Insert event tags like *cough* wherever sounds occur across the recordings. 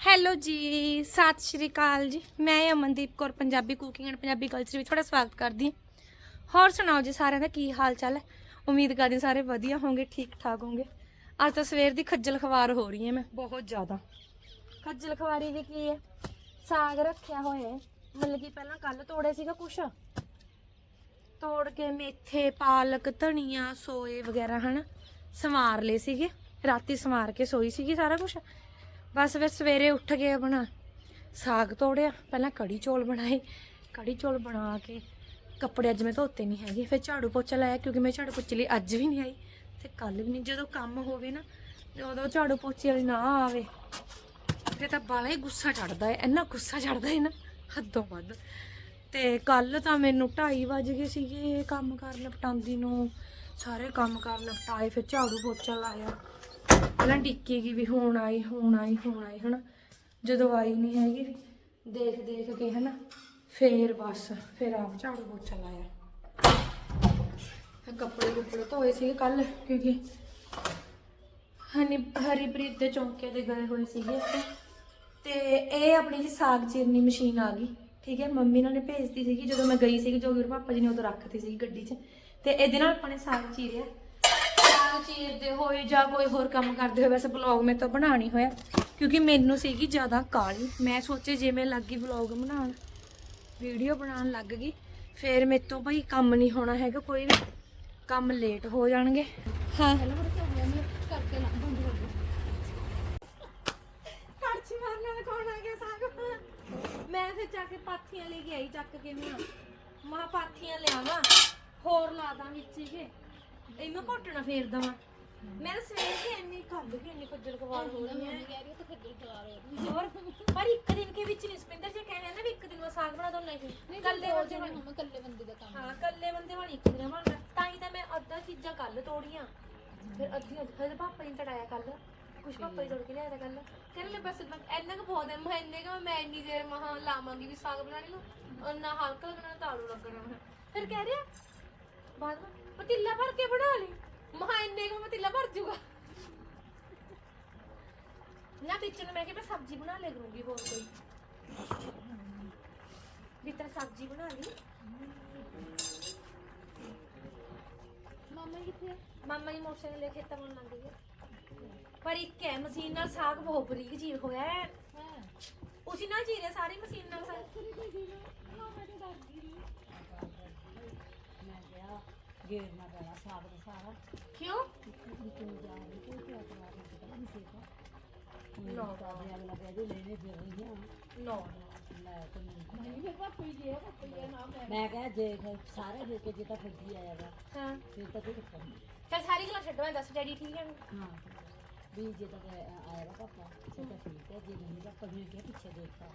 Hello ਜੀ ਸਤਿ ਸ਼੍ਰੀ ਅਕਾਲ ਜੀ। ਮੈਂ Amandeep Kaur Punjabi cooking and Punjabi culture ਵਿੱਚ ਤੁਹਾਡਾ ਸਵਾਗਤ ਕਰਦੀ ਹਾਂ। ਹੋਰ ਸੁਣਾਓ ਜੀ ਸਾਰਿਆਂ ਦਾ ਕੀ ਹਾਲ ਚਾਲ ਹੈ? ਉਮੀਦ ਕਰਦੀ ਹਾਂ ਸਾਰੇ ਵਧੀਆ ਹੋਵੋਗੇ ਠੀਕ ਠਾਕ ਹੋਵੋਗੇ ਅੱਜ ਤਾਂ ਸਵੇਰ ਦੀ ਖੱਜਲ ਖਵਾਰ ਹੋ ਰਹੀ ਹਾਂ ਮੈਂ। ਬਹੁਤ ਜ਼ਿਆਦਾ। ਖੱਜਲ ਖਵਾਰੀ ਵੀ ਕੀ ਹੈ? ਸਾਗ ਰੱਖਿਆ ਹੋਇਆ ਹੈ। ਮਤਲਬ ਕਿ ਪਹਿਲਾਂ ਕੱਲ ਤੋੜੇ ਸੀਗਾ ਕੁਛ। ਤੋੜ ਕੇ ਮੇਥੇ ਪਾਲਕ ਧਨੀਆ ਸੋਏ ਵਗੈਰਾ ਹਨ? ਸਮਾਰ ਲਏ ਸੀਗੇ। ਰਾਤੀ ਸਮਾਰ ਕੇ ਸੋਈ ਸੀਗੀ ਸਾਰਾ ਕੁਝ ਬਸ ਫਿਰ ਸਵੇਰੇ ਉੱਠ ਕੇ ਆਪਣਾ ਸਾਗ ਤੋੜਿਆ, ਪਹਿਲਾਂ ਕੜੀ ਚੌਲ ਬਣਾਏ। ਕੜੀ ਚੌਲ ਬਣਾ ਕੇ ਕੱਪੜੇ ਅੱਜ ਮੈਂ ਧੋਤੇ ਨਹੀਂ ਹੈਗੇ, ਫਿਰ ਝਾੜੂ ਪੋਚਾ ਲਾਇਆ ਕਿਉਂਕਿ ਮੈਂ ਝਾੜੂ ਪੋਚੇ ਲਈ ਅੱਜ ਵੀ ਨਹੀਂ ਆਈ ਤੇ ਕੱਲ ਵੀ ਨਹੀਂ ਜਦੋਂ ਕੰਮ ਹੋਵੇ ਨਾ ਉਦੋਂ ਝਾੜੂ ਪੋਚੇ ਵਾਲੀ ਨਾ ਆਵੇ। ਫਿਰ ਤਾਂ ਬਾਲਾ ਹੀ ਗੁੱਸਾ ਚੜਦਾ ਹੈ, ਇੰਨਾ ਗੁੱਸਾ ਚੜਦਾ ਹੈ ਨਾ, ਹੱਦੋਂ ਵੱਧ। ਤੇ ਕੱਲ ਤਾਂ ਮੈਨੂੰ 2:30 ਵਜ ਗਏ ਸੀਗੇ ਕੰਮ ਕਰ ਲਪਟਾਉਂਦੀ ਨੂੰ ਸਾਰੇ ਕੰਮ ਕਰ ਲਪਟਾਏ ਫਿਰ ਝਾੜੂ ਪੋਚਾ ਲਾਇਆ। ਪਹਿਲਾਂ ਟਿੱਕੀ ਵੀ ਹੁਣ ਆਈ ਹੁਣ ਆਈ ਹੁਣ ਆਈ, ਹਨਾ। ਜਦੋਂ ਆਈ ਨਹੀਂ ਹੈਗੀ, ਦੇਖ ਦੇਖ ਕੇ, ਹਨਾ। ਫੇਰ ਬਸ, ਫੇਰ ਆਪ ਝਾੜੂ ਪੋਚਾ ਲਾਇਆ। ਕੱਪੜੇ ਕੁੱਪੜੇ ਧੋਏ ਸੀਗੇ ਕੱਲ, ਕਿਉਂਕਿ ਹਨੀ, ਹਰੀਪ੍ਰੀਤ ਦੇ ਚੌਂਕੇ ਤੇ ਗਏ ਹੋਏ ਸੀਗੇ ਅਸੀਂ ਤੇ ਇਹ ਆਪਣੀ ਜੀ ਸਾਗ ਚੀਰਨੀ ਮਸ਼ੀਨ ਆ ਗਈ, ਠੀਕ ਹੈ। ਮੰਮੀ ਨਾਲ ਨੇ ਭੇਜਤੀ ਸੀਗੀ, ਜਦੋਂ ਮੈਂ ਗਈ ਸੀਗੀ, ਜੋ ਵੀਰ ਪਾਪਾ ਜੀ ਨੇ ਉਦੋਂ ਰੱਖਤੀ ਸੀ ਗੱਡੀ 'ਚ। ਤੇ ਇਹਦੇ ਨਾਲ ਆਪਾਂ ਨੇ ਸਾਗ ਚੀਰਿਆ। ਸਾਗ ਚੀਰਦੇ ਹੋਏ ਜਾਂ ਕੋਈ ਹੋਰ ਕੰਮ ਕਰਦੇ ਹੋਏ, ਵੈਸੇ ਵਲੌਗ ਮੈਂ ਤਾਂ ਬਣਾ ਹੋਇਆ, ਕਿਉਂਕਿ ਮੈਨੂੰ ਸੀਗੀ ਜ਼ਿਆਦਾ ਕਾਲੀ ਮੈਂ ਸੋਚੇ ਜੇ ਮੈਂ ਲੱਗੀ ਵਲੌਗ ਬਣਾਉਣ ਵੀਡੀਓ ਬਣਾਉਣ ਲੱਗ ਗਈ, ਫੇਰ ਮੇਰੇ ਤੋਂ ਭਾਈ ਕੰਮ ਨਹੀਂ ਹੋਣਾ ਹੈਗਾ, ਕੋਈ ਵੀ ਕੰਮ ਲੇਟ ਹੋ ਜਾਣਗੇ। ਹਾਂ। ਕੜਛੀ ਮਾਰਨ ਵਾਲਾ ਕੌਣ ਆ ਗਿਆ ਸਾਗ? ਮੈਂ ਫਿਰ ਜਾ ਕੇ ਪਾਥੀਆਂ ਲੈ ਕੇ ਆਈ, ਚੱਕ ਕੇ ਮੈਂ। ਮਾ ਪਾਥੀਆਂ ਲਿਆਵਾਂ, ਹੋਰ ਲਾ ਦਾਂ ਵਿੱਚ ਹੀ। ਇਹਨੂੰ ਘੋਟਣਾ ਫੇਰ ਦਵਾਂ। ਮੈਂ ਤਾਂ ਸਵੇਰ ਦੀ ਇੰਨੀ ਕੱਢ ਕੇ ਇੰਨੀ ਖੱਜਲ ਖਵਾਰ ਹੋ ਰਹੀ ਹੈ। ਹੋਰ ਪਰ ਇੱਕ ਦਿਨ ਕੇ ਵਿੱਚ ਨਹੀਂ ਸਪਿੰਦਰ ਜੀ ਕਹਿੰਦੇ ਨਾ ਵੀ ਇੱਕ ਦਿਨ ਮੈਂ ਸਾਗ ਬਣਾ ਦੋ ਨਹੀਂ ਕੱਲੇ ਬੰਦੇ ਵਾਲੀ ਇਕੱਲੇ ਬੰਦੇ ਦਾ ਕੰਮ ਹਾਂ ਕੱਲੇ ਬੰਦੇ ਵਾਲੀ ਇੱਕ ਦਿਨ ਬਣਨਾ। ਤਾਂ ਹੀ ਤਾਂ ਮੈਂ ਅੱਧਾ ਚੀਜ਼ਾਂ ਕੱਲ ਤੋੜੀਆਂ। ਫਿਰ ਅੱਧੀਆਂ ਹਜੇ ਪਾਪਾ ਨੇ ਤੜਾਇਆ ਕੱਲ। ਕੁਛ ਪਾਪਾ ਹੀ। ਤੋੜ ਕੇ ਲਿਆਇਆ ਕੱਲ। ਕਹਿੰਦੇ ਲੈ ਬਸ ਮੈਂ ਇੰਨਾ ਕੁ ਬਹੁਤ ਹੈ। ਮੈਂ ਇੰਨੇ ਕੁ ਮੈਂ ਇੰਨੀ ਦੇਰ ਮਹਾ ਲਾਵਾਂਗੀ ਵੀ ਸਾਗ ਬਣਾਣੇ ਨੂੰ। ਨਾ ਹਲਕਾ ਲੱਗਣਾ ਤਾਲੂ ਲੱਗਣਾ। ਮੈਂ ਫਿਰ ਕਹਿ ਰਿਹਾ ਬਾਅਦ ਵਿੱਚ ਪਤੀਲਾ ਭਰ ਕੇ ਬਣਾ ਲਈ। ਮਹਾ ਇੰਨੇ ਕੁ ਪਤੀਲਾ ਭਰ ਜੂਗਾ। ਨਾ ਵਿੱਚ ਨੂੰ ਮੈਂ ਕਿ ਮੈਂ ਸਬਜ਼ੀ ਬਣਾ ਲਿਆ ਕਰੂੰਗੀ ਹੋਰ ਕੋਈ। ਵੀ ਤਾਂ ਸਬਜ਼ੀ ਬਣਾ ਲਈ। ਮਾਮਾ ਕਿੱਥੇ ਮਾਮਾ ਜੀ ਮੋਟਰਸਾਈਕਲ ਲੈ ਕੇ ਖੇਤਾਂ ਵੱਲ ਲੰਘ ਗਏ। ਪਰ ਇੱਕ ਹੈ ਮਸ਼ੀਨ ਨਾਲ ਸਾਗ ਬਹੁਤ ਬਰੀਕ ਚੀਰ ਹੋਇਆ ਹੈ। ਹਾਂ। ਉਸੇ ਨਾਲ ਚੀਰਿਆ ਸਾਰੀ ਮਸ਼ੀਨ ਨਾਲ ਸਾਗ। ਮਾਮਾ ਤੇ ਦੱਸ ਦੀ ਕਿਹਾ ਗੇਰਨਾ ਪੈਣਾ ਸਾਗ ਦਾ ਸਾਰਾ ਕਿਉਂ ਵਿੱਚ ਨੂੰ ਜਾ ਰਹੀ ਕੋਈ ਤੇ ਅਤਵਾਰ ਨੂੰ ਪਤਾ ਨਹੀਂ ਸੀਗਾ ਨੋ ਤਾਂ ਜੇ ਅਗਲਾ ਕਹਿੰਦੇ ਲੈਣੇ ਫਿਰ ਰਹੀ ਹਾਂ ਨੋ ਲੈ ਤੇ ਮੈਂ ਨਹੀਂ ਮੇਰੇ ਪਾਪਾ ਹੀ ਗਿਆ ਪਾਪਾ ਹੀ ਨਾਮ ਹੈ ਮੈਂ ਕਿਹਾ ਜੇ ਫਿਰ ਸਾਰੇ ਦੇ ਕੇ ਜੇ ਤਾਂ ਫੱਜੀ ਆਇਆਗਾ ਹਾਂ ਫਿਰ ਤਾਂ ਕੋਈ ਚੱਕਰ ਨਹੀਂ ਚਲ ਸਾਰੀ ਗੱਲਾਂ ਛੱਡੋ ਐਂ ਦੱਸ ਡੈਡੀ ਠੀਕ ਹੈ ਹਾਂ ਵੀ ਜੇ ਤਾਂ ਆਏਗਾ ਪਾਪਾ ਫਿਰ ਤਾਂ ਠੀਕ ਹੈ ਜੇ ਨਹੀਂ ਤਾਂ ਪਗਨੇ ਕੇ ਪਿੱਛੇ ਦੇਖਤਾ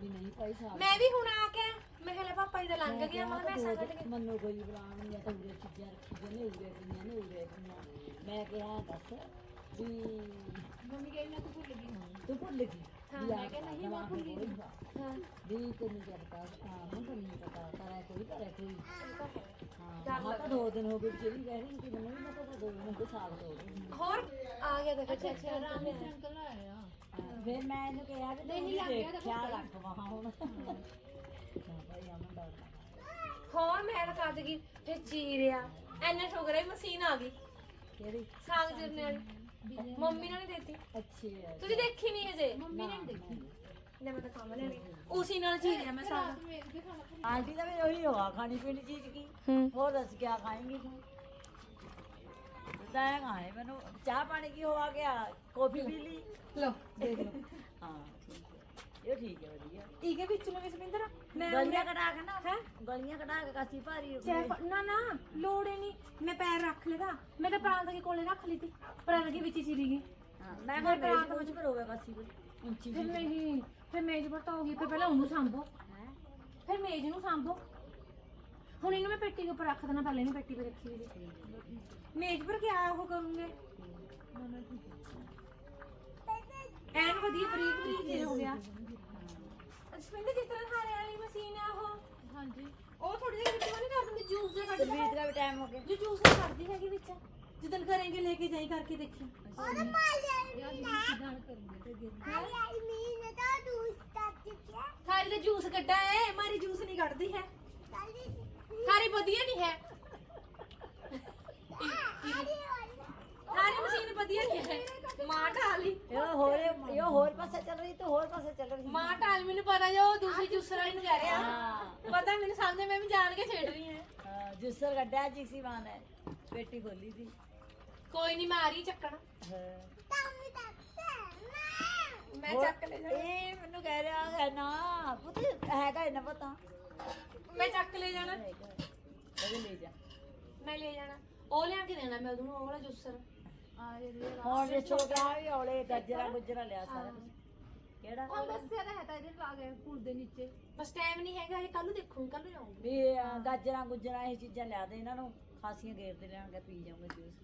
ਵੀ ਨਹੀਂ ਭਾਈ ਸਾਗ ਮੈਂ ਵੀ ਹੁਣ ਆ ਕੇ ਮੈਂ ਕਿਹਾ ਲੈ ਪਾਪਾ ਜੀ ਦਾ ਲੰਘ ਗਿਆ ਮੈਂ ਮੈਂ ਸਾਗ ਕੱਢ ਕੇ। ਮੰਨੋ ਕੋਈ ਬੁਲਾਉਣ ਨਹੀਂ ਤਾਂ ਉਰੇ ਚੀਜ਼ਾਂ ਰੱਖੀ ਨੇ ਉਰੇ ਪਈਆਂ ਨੇ ਉਰੇ ਪਈਆਂ ਮੈਂ ਕਿਹਾ ਦੱਸ ਵੀ ਮੰਮੀ ਕਹਿੰਦੀ ਮੈਂ ਤੂੰ ਭੁੱਲ ਗਈ ਹਾਂ। ਤੂੰ ਭੁੱਲ ਗਈ? ਵੀ ਆ ਕਿਹਾ ਨਹੀਂ, ਮੈਂ ਭੁੱਲੀ ਨਹੀਂ। ਵੀ ਤੈਨੂੰ ਕੀ ਪਤਾ ਹਾਂ ਮੈਨੂੰ ਤਾਂ ਨਹੀਂ ਪਤਾ ਕਰੇ ਕੋਈ ਕਰੇ ਕੋਈ। ਤਾਂ ਹੈ। ਮੈਂ ਤਾਂ ਦੋ ਦਿਨ ਹੋ ਗਏ ਜਿਹੜੀ ਕਹਿ ਰਹੀ ਸੀ ਮੈਨੂੰ ਵੀ ਮੈਂ ਤਾਂ ਦੋ ਦਿਨ ਹੋ ਗਏ ਸਾਗ ਤੋਂ ਹੋਰ ਆ ਗਿਆ ਦੇਖੋ ਅੱਛਾ ਚਾਚਾ। ਰਾਮ ਨੇ ਅੰਕਲ ਆਇਆ ਫਿਰ ਮੈਂ ਇਹਨੂੰ ਕਿਹਾ ਵੀ ਨਹੀਂ ਲੱਗ ਗਿਆ ਤਾਂ ਖਿਆਲ ਰੱਖ ਵਹਾਂ ਹੁਣ। ਭਾਈ ਅਮਨ ਡਰ ਹੋਰ ਮੈਂ ਤਾਂ ਕੱਢ ਗਈ ਫਿਰ ਚੀਰਿਆ ਐਨਾ ਸ਼ੁਕਰ ਹੈ ਮਸ਼ੀਨ ਆ ਗਈ। ਕਿਹੜੀ? ਸਾਗ ਚੀਰਨੇ ਵਾਲੀ। ਮੰਮੀ ਹੀ ਦਿੱਤੀ ਅੱਛੀ ਤੁਸੀਂ ਦੇਖੀ ਨਹੀਂ ਹਜੇ? ਮੰਮੀ ਨੇ ਦੇਖੀ। ਲੈ ਮੈਂ ਤਾਂ ਕੰਮ ਲੈਣੀ। ਉਸੇ ਨਾਲ ਚੀਰਿਆ ਮੈਂ ਸਾਗ ਰਾਤ ਨੂੰ ਵੇਖ ਕੇ ਖਾਣਾ ਆਂਟੀ ਦਾ ਵੀ ਉਹੀ ਹੋਆ ਖਾਣੀ ਪੀਣੀ ਚੀਜ਼ ਕੀ ਹੂੰ ਹੋਰ ਦੱਸ ਕਿਆ ਖਾਏਂਗੀ ਤੂੰ ਤਾਂ ਖਾਏ ਮੈਨੂੰ ਚਾਹ ਪਾਣੀ ਕੀ ਹੋਆ ਗਿਆ ਕਾਫੀ ਪੀ ਲਈ ਲੋ ਦੇਖ ਲਓ ਹਾਂ ਠੀਕ ਹੈ ਇਹ ਠੀਕ ਹੈ ਵਧੀਆ ਠੀਕ ਹੈ ਵਿੱਚ ਨੂੰ ਵੀ ਸਪਿੰਦਰ ਮੈਂ ਗਲੀਆਂ ਕਢਾ ਕੇ ਨਾ ਹੈ ਗਲੀਆਂ ਕਢਾ ਕੇ ਕਾਸੀ ਭਾਰੀ ਹੋ ਗਈ ਚੈਫ ਨਾ ਨਾ ਲੋੜ ਹੀ ਨਹੀਂ ਮੈਂ ਪੈਰ ਰੱਖ ਲੇਗਾ ਮੈਂ ਤਾਂ ਪ੍ਰਾਂਤ ਦੇ ਕੋਲੇ ਰੱਖ ਲਈ ਤੀ ਪ੍ਰਾਂਤ ਦੇ ਵਿੱਚ ਹੀ ਚਲੀ ਗਈ ਹਾਂ ਮੈਂ ਕਿਹਾ ਮੇਰੀ ਕੁਝ ਕਰੋਗੇ ਕਾਸੀ ਕੋਈ ਉੱਚੀ ਫਿਰ ਨਹੀਂ ਫਿਰ ਮੇਜ਼ ਗਈ ਫਿਰ ਪਹਿਲਾਂ ਉਹਨੂੰ ਸਾਂਭੋ। ਫਿਰ ਮੇਜ਼ ਨੂੰ ਸਾਂਭੋ। ਹੁਣ ਇਹਨੂੰ ਮੈਂ ਪੇਟੀ ਦੇ ਉੱਪਰ ਰੱਖ ਦੇਣਾ ਪਹਿਲੇ ਇਹਨੂੰ ਪੇਟੀ 'ਤੇ ਰੱਖੀ ਹੋਈ ਸੀ। ਮੇਜ਼ ਪਰ ਕਿਆ ਉਹ ਕਰੂੰਗੇ? ਐਨ ਵਧੀਆ ਬਰੀਕ ਬਰੀਕ ਜੇ ਹੋ ਗਿਆ। ਸਪਿੰਦਰ ਜਿਸ ਤਰ੍ਹਾਂ ਹਾਰੇ ਵਾਲੀ ਮਸ਼ੀਨ ਆ ਉਹ। ਹਾਂਜੀ। ਉਹ ਥੋੜੀ ਜਿਹੀ ਵਿੱਚ ਨਹੀਂ ਕਰ ਦਿੰਦੀ ਜੂਸ ਜਿਹਾ ਕੱਢ ਵੀਰ ਦਾ ਵੀ ਟਾਈਮ ਹੋ ਗਿਆ। ਜੋ ਜੂਸ ਨਹੀਂ ਕੱਢਦੀ ਹੈਗੀ ਵਿੱਚ। ਜਦੋਂ ਕਰਾਂਗੇ ਲੈ ਕੇ ਜਾਈ ਕਰਕੇ ਦੇਖੀ। ਸਿੱਧਾ ਕਰੂੰਗੇ ਮਾਰੀ ਤਾਂ ਜੂਸ ਕੱਢਾ ਹੈ ਮਾਰੀ ਜੂਸ ਨਹੀਂ ਕੱਢਦੀ ਹੈ। ਸਾਰੀ ਵਧੀਆ ਨਹੀਂ ਹੈ। ਸਾਰੀ ਮਸ਼ੀਨ ਵਧੀਆ ਨਹੀਂ ਹੈ। ਮਾਂ ਢਾਲੀ ਇਹ ਹੋਰ ਇਹ ਹੋਰ ਪਾਸੇ ਚੱਲ ਰਹੀ ਤੇ ਹੋਰ ਪਾਸੇ ਚੱਲ ਰਹੀ। ਮਾਂ ਢਾਲ ਮੈਨੂੰ ਪਤਾ ਜੋ ਦੂਸਰੀ ਜੂਸਰ ਵਾਲੀ ਨੂੰ ਕਹਿ ਰਿਹਾ। ਹਾਂ। ਪਤਾ ਮੈਨੂੰ ਸਮਝ ਮੈਂ ਵੀ ਜਾਣ ਕੇ ਛੇੜ ਰਹੀ ਹਾਂ। ਹਾਂ, ਜੂਸਰ ਕੱਢਿਆ ਜੀ ਸੀ ਮਾਂ ਨੇ ਪੇਟੀ ਖੋਲੀ ਸੀ ਕੋਈ ਨਹੀਂ ਮੈਂ ਆ ਰਹੀ ਚੱਕਣ। ਮੈਂ ਚੱਕ ਲੈ ਜਾਣਾ ਇਹ ਮੈਨੂੰ ਕਹਿ ਰਿਹਾ ਹੈ ਨਾ ਪੁੱਤ ਹੈਗਾ ਇਹਨਾਂ ਪਤਾ। ਮੈਂ ਚੱਕ ਲੈ ਜਾਣਾ। ਕਦੇ ਲੈ ਜਾ। ਮੈਂ ਲੈ ਜਾਣਾ। ਉਹ ਲਿਆ ਕੇ ਦੇਣਾ ਮੈਂ ਉਹਨੂੰ ਉਹ ਵਾਲਾ ਜੂਸਰ ਆ ਜਿਹੜੇ ਹੁਣ ਜੇ ਛੋਟਾ ਵੀ ਔਲੇ ਗਾਜਰਾ ਗੁਜਰਾ ਲਿਆ ਸਾਰਾ ਕੁਛ। ਕਿਹੜਾ? ਉਹ ਦੱਸਿਆ ਤਾਂ ਹੈ ਤਾਂ ਇਹਦੇ ਲਾ ਗਏ ਫੁੱਲ ਦੇ ਨੀਚੇ। ਬਸ ਟਾਈਮ ਨਹੀਂ ਹੈਗਾ ਇਹ ਕੱਲ ਨੂੰ ਦੇਖੂਗੀ ਕੱਲ ਨੂੰ ਜਾਊਂਗੀ। ਵੀ ਅਹ, ਗਾਜਰਾਂ ਗੁਜਰਾ ਇਹ ਚੀਜ਼ਾਂ ਲਿਆ ਦੇ ਇਹਨਾਂ ਨੂੰ। ਖਾਸੀਆਂ ਗੇਰ ਦੇ ਲਿਆਣਗੇ ਪੀ ਜਾਊਂਗੇ ਜੂਸ।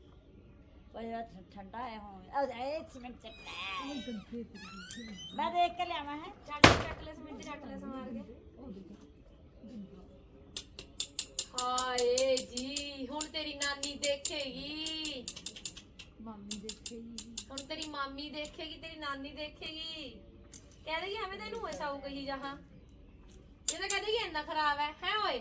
ਪਰ ਜਿਹੜਾ ਠ- ਠੰਡਾ ਹੈ ਹੁਣ ਅਹ, ਇਹ ਸੀਮੈਂਟ ਚੱਕ ਲੈ ਮੈਂ ਦੇਖ ਕੇ ਲਿਆਵਾਂ ਹੈ ਚੱਕ ਚੱਕ ਲੈ ਸਮਿੰਟ ਚੱਕ ਲੈ ਸਮਾਰ ਕੇ ਹਾਏ ਜੀ ਹੁਣ ਤੇਰੀ ਨਾਨੀ ਦੇਖੇਗੀ ਮਾਮੀ ਦੇਖੇਗੀ ਹੁਣ ਤੇਰੀ ਮਾਮੀ ਦੇਖੇਗੀ ਤੇਰੀ ਨਾਨੀ ਦੇਖੇਗੀ ਕਹੇਗੀ ਹमें ਤੈਨੂੰ ਹੋਏ ਸਾਊ ਕਹੀ ਜਹਾਂ ਇਹ ਤਾਂ ਕਹੇਗੀ ਇੰਨਾ ਖਰਾਬ ਹੈ ਹੈ ਓਏ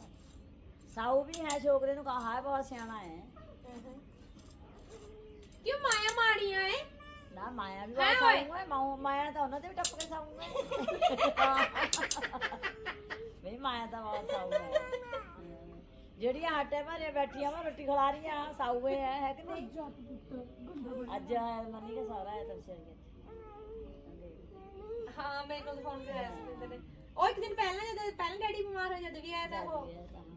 ਸਾਊ ਵੀ ਹੈ ਛੋਕਰੇ ਨੂੰ ਕਹਾ ਹੈ ਬਹੁਤ ਸਿਆਣਾ ਹੈ। ਕਿਉਂ ਮਾਇਆ ਮਾੜੀਆਂ ਏ ਨਾ ਮਾਇਆ ਵੀ ਹੈ ਬਹੁਤ ਓਏ। ਸਾਊ ਹੈ ਮਾਊ ਮਾਇਆ ਤਾਂ ਉਹਨਾਂ ਤੇ ਵੀ ਟੱਪ ਕੇ ਸਾਊ ਹੈ। ਮਾਇਆ ਤਾਂ ਬਹੁਤ ਸਾਊ ਹੈ। ਜਿਹੜੀਆਂ ਆਟੇ ਭਰੇ ਬੈਠੀਆਂ ਵਾ ਰੋਟੀ ਖਿਲਾ ਰਹੀਆਂ ਸਾਊ ਹੈ ਹੈ ਕਿ ਨਹੀਂ? ਅੱਜ ਮਨੀ ਦਾ ਸਾਰਾ ਹੈ ਤਬਸ਼ਰ ਕੇ ਹਾਂ ਮੇਰੇ ਕੋਲ ਫੋਨ ਕਰਾਇਆ ਸੀ ਬਿੰਦਰ ਨੇ। ਉਹ ਇੱਕ ਦਿਨ ਪਹਿਲਾਂ ਜਦ ਪਹਿਲਾਂ ਡੈਡੀ ਬਿਮਾਰ ਹੋ ਜਦ ਵੀ ਆਇਆ ਤਾਂ ਉਹ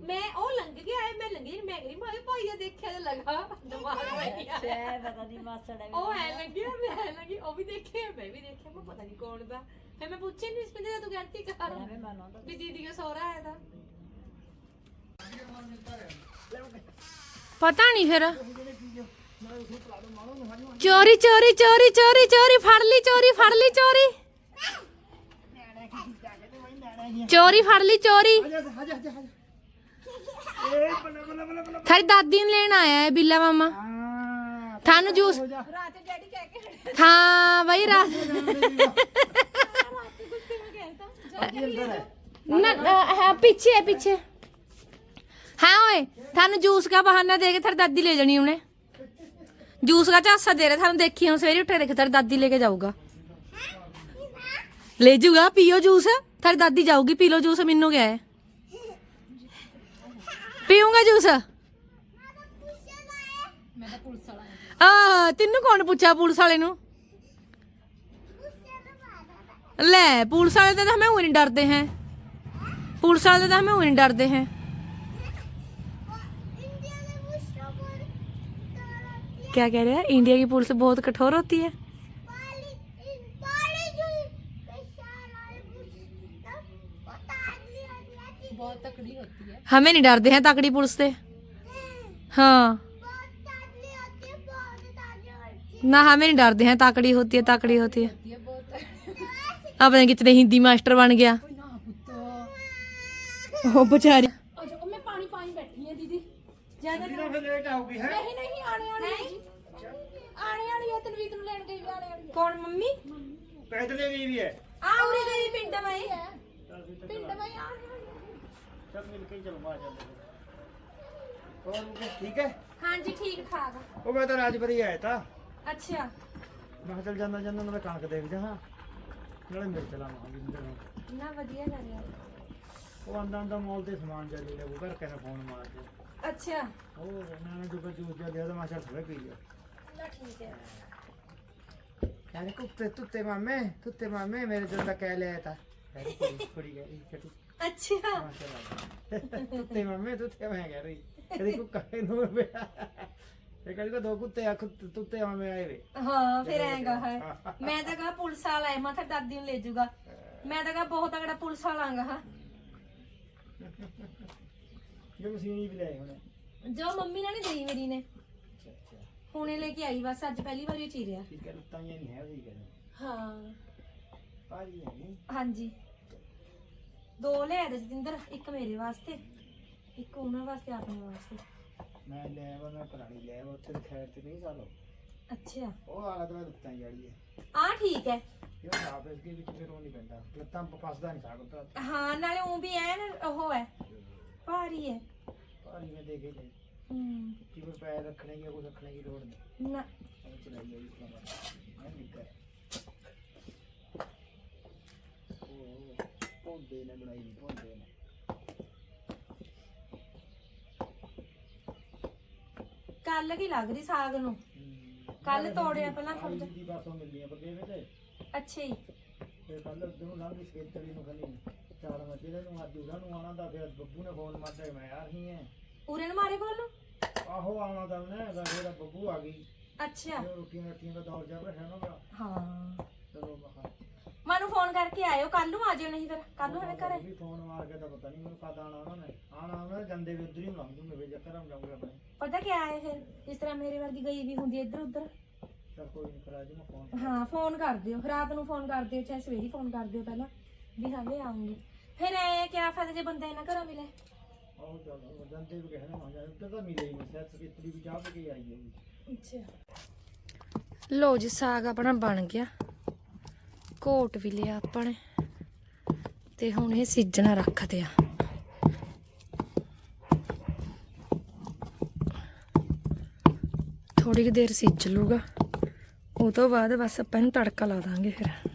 ਮੈਂ ਉਹ ਲੰਘ ਗਿਆ ਹੈ ਮੈਂ ਲੰਘੀ ਮੈਂ ਗਈ ਮੈਂ ਭਾਈ ਆ ਦੇਖਿਆ ਤੇ ਲਗਾ ਦਿਮਾਗ ਪਈ ਆ ਸ਼ੈ ਪਤਾ ਨਹੀਂ ਮਾਸੜ ਹੈ ਉਹ ਹੈ ਲੱਗਿਆ ਮੈਂ ਲੱਗੀ ਉਹ ਵੀ ਦੇਖਿਆ ਮੈਂ ਵੀ ਦੇਖਿਆ ਮੈਂ ਪਤਾ ਨਹੀਂ ਕੌਣ ਦਾ ਫਿਰ ਮੈਂ ਪੁੱਛਿਆ ਨਹੀਂ ਇਸ ਤੂੰ ਗਲਤੀ ਕਰ ਐਵੇਂ ਮਨਾਉਂਦਾ ਵੀ ਦੀਦੀ ਦਾ ਸਹੁਰਾ ਆਇਆ ਤਾਂ ਪਤਾ ਨਹੀਂ ਫਿਰ ਚੋਰੀ ਚੋਰੀ ਚੋਰੀ ਚੋਰੀ ਚੋਰੀ ਫੜ ਲਈ ਚੋਰੀ ਫੜ ਲਈ ਚੋਰੀ ਚੋਰੀ ਫੜ ਲਈ ਚੋਰੀ ਥਾਰੀ ਦਾਦੀ ਨੂੰ ਲੈਣ ਆਇਆ ਹੈ ਬਿੱਲਾ ਮਾਮਾ। ਤੁਹਾਨੂੰ ਜੂਸ ਰਾਤ ਡੈਡੀ ਕਹਿ ਕੇ ਹਾਂ ਬਈ ਰਾਤ ਨਾ ਅ, ਹੈ ਪਿੱਛੇ ਹੈ ਪਿੱਛੇ। ਹਾਂ ਓਏ ਤੁਹਾਨੂੰ ਜੂਸ ਦਾ ਬਹਾਨਾ ਦੇ ਕੇ ਥਰ ਦਾਦੀ ਲੈ ਜਾਣੀ ਉਹਨੇ। ਜੂਸ ਦਾ ਝਾਸਾ ਦੇ ਰਿਹਾ ਤੁਹਾਨੂੰ ਦੇਖੀ ਹੁਣ ਸਵੇਰੇ ਉੱਠੇ ਦੇਖ ਥਰ ਦਾਦੀ ਲੈ ਕੇ ਜਾਊਗਾ। ਲੈ ਜੂਗਾ ਪੀਓ ਜੂਸ। ਥਰ ਦਾਦੀ ਜਾਊਗੀ ਪੀ ਲਓ ਜੂਸ ਮੈਨੂੰ ਗਿਆ ਹੈ? ਪੀਉਂਗਾ ਜੂਸ? ਮੈਂ ਤਾਂ ਪੁਲਿਸ ਆ ਤੈਨੂੰ ਕੌਣ ਪੁੱਛਿਆ ਪੁਲਿਸ ਵਾਲੇ ਨੂੰ? ਲੈ ਪੁਲਿਸ ਵਾਲੇ ਤਾਂ ਹਮੇ ਉਹ ਡਰਦੇ ਹੈ। ਪੁਲਿਸ ਵਾਲੇ ਤਾਂ ਹਮੇ ਉਹ ਡਰਦੇ ਹੈ। ਕਿਆ ਕਹਿ ਰਿਹਾ? ਇੰਡੀਆ ਦੀ ਪੁਲਿਸ ਬਹੁਤ ਕਠੋਰ कठोर ਹੈ। ਬਹੁਤ ਤਕੜੀ ਹੁੰਦੀ ਹੈ हमें नहीं डरते हैं तकड़ी पुलिस से हाँ ना हमें नहीं डरते हैं ताकड़ी होती है ताकड़ी होती है ਇਹ ਬਹੁਤ अब पता नहीं कितने हिंदी मास्टर बन गया ਓਏ ਨਾ ਪੁੱਤ ओ बेचारी ਅੱਛਾ ਉਹ ਮੈਂ ਪਾਣੀ ਪਾਣੀ ਬੈਠੀ ਹਾਂ ਦੀਦੀ ਫਿਰ ਲੇਟ ਆਉਗੀ ਹੈ ਨਹੀਂ ਨਹੀਂ ਆਣੇ ਵਾਲੀ ਹੈ ਜੀ ਆਣੇ ਵਾਲੀ ਹੈ ਤਨਵੀਤ ਨੂੰ ਲੈਣ ਗਈ ਵੀ ਆਣੇ ਵਾਲੀ कौन मम्मी ਪੈਦਲ ਗਈ ਵੀ ਹੈ आ उरे गई पिंड में ਹੈ ਪਿੰਡ ਮੈਂ ਆਣੇ ਵਾਲੀ ਹੈ ਸਭ ਮਿਲ ਕੇ ਚਲੋ ਆ ਜਾਂਦੇ ਹੋਰ ਮੁਕੇ ਠੀਕ ਹੈ हाँ जी ठीक ठाक ਉਹ ਮੈਂ ਤਾਂ ਰਾਜਪੁਰੀ ਆਇਆ ਤਾਂ अच्छा ਮੈਂ ਕਿਹਾ ਚੱਲ ਜਾਂਦਾ ਜਾਂਦਾ ਮੈਂ ਕਣਕ ਦੇਖ ਜਾ ਹਾਂ ਨਾਲੇ ਮਿਲ ਚਲਾਵਾਂਗੇ ਜਿੰਦਰ ਨੂੰ ना बढ़िया कर रहा ਉਹ ਆਂਦਾ ਆਂਦਾ ਮੌਲ ਤੇ ਸਮਾਨ ਜਾ ਲੈ ਉਹ ਘਰ ਕਹਿੰਦਾ ਫੋਨ ਮਾਰ ਕੇ अच्छा ਉਹ ਉਹਨਾਂ ਨੇ ਦੁੱਧ ਜੂਸ ਜਾ ਲਿਆ ਤਾਂ ਮੈਂ ਚੱਲ ਥੋੜਾ ਪੀ ਲਿਆ ना ठीक है ਯਾਰ ਕੁੱਤੇ ਤੁੱਤੇ ਮਾਮੇ ਤੁੱਤੇ ਮਾਮੇ ਮੇਰੇ ਦਿਲ ਦਾ ਕਹਿ ਲਿਆ ਤਾਂ ਯਾਰ ਕੁੜੀ ਕੁੜੀ ਗਈ ਛੱਟੀ अच्छा ਮਾਸ਼ਾਅੱਲਾ ਤੁੱਤੇ ਮਾਮੇ ਤੁੱਤੇ ਮੈਂ ਕਹਿ ਰਹੀ ਕਦੀ ਕੋ ਕਾਹੇ ਨੂੰ ਪਿਆ ਇਹ ਕਹਿੰਦੇ ਦੋ ਕੁੱਤੇ ਆ ਕੁੱਤੇ- ਤੁੱਤੇ ਮਾਮੇ ਆਏ ਵੇ ਹਾਂ ਫਿਰ ਐਂਗਾ ਹੈ ਮੈਂ ਤਾਂ ਕਹਾ ਪੁਲਿਸ ਵਾਲਾ ਹੈ ਮੈਂ ਤਾਂ ਦਾਦੀ ਨੂੰ ਲੈ ਜਾਊਗਾ ਮੈਂ ਤਾਂ ਕਹਾ ਬਹੁਤ ਤਗੜਾ ਪੁਲਿਸ ਵਾਲਾ ਆਂਗਾ ਹਾਂ ਜੋ ਮਸ਼ੀਨ ਵੀ ਲਿਆਏ ਹੁਣ ਜੋ ਮੰਮੀ ਨੇ ਨਹੀਂ ਦੇਈ ਮੇਰੀ ਨੇ ਅੱਛਾ ਅੱਛਾ ਹੁਣੇ ਲੈ ਕੇ ਆਈ ਬਸ ਅੱਜ ਪਹਿਲੀ ਵਾਰੀ ਚੀਰਿਆ ਠੀਕ ਹੈ ਲੱਤਾਂ ਜਿਹੀਆਂ ਨਹੀਂ ਹੈ ਉਹਦੀ ਗੱਲ ਹਾਂ ਭਾਰੀ ਹੈ ਨਹੀਂ ਹਾਂਜੀ ਦੋ ਲੈ ਆਦੇ ਜਤਿੰਦਰ ਇੱਕ ਮੇਰੇ ਵਾਸਤੇ ਇੱਕ ਉਹਨਾਂ ਵਾਸਤੇ ਆਪਣੇ ਵਾਸਤੇ। ਮੈਂ ਲੈ ਆਇਆ ਮੈਂ ਪੁਰਾਣੀ ਲੈ ਆਇਆ ਉੱਥੇ ਤਾਂ ਖੈਰ ਤੇ ਨਹੀਂ ਸਾਲੋ। ਅੱਛਾ। ਉਹ ਆਲਾ ਤਾਂ ਲੱਤਾਂ ਜਿਹੜੀ ਹੈ ਆ ਠੀਕ ਹੈ। ਇਹ ਇਸ ਦੇ ਵਿੱਚ ਫਿਰ ਉਹ ਨਹੀਂ ਪੈਂਦਾ। ਲੱਤਾਂ ਫਸਦਾ ਨਹੀਂ ਸਕਦਾ ਹਾਂ ਨਾਲੇ ਉਹ ਵੀ ਐਨ ਉਹ ਹੈ। ਭਾਰੀ ਹੈ। ਭਾਰੀ ਮੈਂ ਦੇਖੇ ਲੈ ਹੂੰ। ਕਿ ਪੈਰ ਰੱਖਣੇ ਜਾਂ ਕੁਝ ਰੱਖਣੇ ਦੀ ਲੋੜ ਨਹੀਂ ਨਾ। ਚਲਾਈ ਜਾਈ ਇਸ ਤਰ੍ਹਾਂ। ਮੈਂ ਨਿੱਕਾ ਪੌਂਦੇ ਨੇ ਬਣਾਈ ਨਹੀਂ ਪੌਂਦੇ ਨੇ। ਕੱਲ ਕੀ ਲੱਗਦੀ ਸਾਗ ਨੂੰ? ਕੱਲ ਤੋੜਿਆ ਪਹਿਲਾਂ ਥੋੜਾ ਜਿਹਾ ਦੀ ਪਾਸੋਂ ਮਿਲਦੀਆਂ ਪਰ ਦੇਵੇ ਤੇ? ਅੱਛਾ ਹੀ ਫਿਰ ਕੱਲ ਉਦੋਂ ਲੰਘ ਗਈ ਸਕੇਤਰੀ ਨੂੰ ਖਲੀ ਚਾਰ ਵਜੇ ਨੂੰ ਅੱਜ ਉਹਨਾਂ ਨੂੰ ਆਣਾ ਦਾ ਫਿਰ ਬੱਬੂ ਨੇ ਫੋਨ ਮਾਰਿਆ ਮੈਂ ਆ ਰਹੀ ਹਾਂ। ਉਰੇ ਨੂੰ ਮਾਰੇ ਕੋਲ ਨੂੰ? ਆਹੋ ਆਉਣਾ ਤਾਂ ਉਹਨੇ ਤਾਂ ਫਿਰ ਬੱਬੂ ਆ ਗਈ। ਅੱਛਾ। ਰੋਟੀਆਂ ਰੱਟੀਆਂ ਦਾ ਦੌਰ ਚੱਲ ਰਿਹਾ ਨਾ। ਹਾਂ। ਚਲੋ ਬਾਹਰ ਮੈਨੂੰ ਫੋਨ ਕਰਕੇ ਆਇਓ ਕੱਲ ਨੂੰ ਆ ਜਿਓ ਨਹੀਂ ਫਿਰ ਕੱਲ ਨੂੰ ਹਲੇ ਘਰੇ। ਵੀ ਫੋਨ ਮਾਰ ਕੇ ਤਾਂ ਪਤਾ ਨਹੀਂ ਮੈਨੂੰ ਕਦ ਆਣਾ ਉਹਨਾਂ ਨੇ। ਆਣਾ ਉਹਨਾਂ ਨੇ ਜਾਂਦੇ ਵੀ ਉਧਰ ਹੀ ਲੰਘ ਜੂਗੇ ਫਿਰ ਜੱਕਰ ਆਉਂ ਜਾਊਗੇ ਆਪਣੇ। ਪਤਾ ਕੀ ਹੈ ਫਿਰ ਇਸ ਤਰ੍ਹਾਂ ਮੇਰੇ ਵਰਗੀ ਗਈ ਵੀ ਹੁੰਦੀ ਇੱਧਰ ਉੱਧਰ। ਚਲ ਕੋਈ ਨਹੀਂ ਕਰਾ ਜੀ ਮੈਂ ਫੋਨ ਹਾਂ ਫੋਨ ਕਰ ਦਿਓ ਰਾਤ ਨੂੰ ਫੋਨ ਕਰ ਦਿਓ ਚਾਹੇ ਸਵੇਰੇ ਫੋਨ ਕਰ ਦਿਓ ਪਹਿਲਾਂ ਵੀ ਹਾਂ ਵੀ ਆਉਂਗੇ ਫਿਰ ਐ ਕਿਆ ਫਾਇਦਾ ਜੇ ਬੰਦਾ ਇਹਨਾਂ ਘਰੋਂ ਮਿਲੇ? ਆਓ ਚਲੋ ਜਾਂਦੇ ਵੀ ਕਹਿਣਾ ਮਾਂ ਜਾ ਉੱਧਰ ਤਾਂ ਮਿਲੇ ਹੀ ਨਹੀਂ ਸ਼ਾਇਦ ਸਕੇਤਰੀ ਵੀ ਚਾਹ ਪੀ ਕੇ ਆਈ ਹੈ ਅੱਛਾ। ਲੋ ਜੀ ਸਾਗ ਆਪਣਾ ਬਣ ਗਿਆ। ਘੋਟ ਵੀ ਲਿਆ ਆਪਾਂ ਨੇ। ਤੇ ਹੁਣ ਇਹ ਸਿੱਜਣਾ ਰੱਖਦੇ ਆ। ਥੋੜੀ ਜਿਹੀ ਦੇਰ ਸਿੱਜ ਲੂਗਾ। ਉਹ ਤੋਂ ਬਾਅਦ ਬਸ ਆਪਾਂ ਇਹਨੂੰ ਤੜਕਾ ਲਾ ਦਾਂਗੇ ਫਿਰ।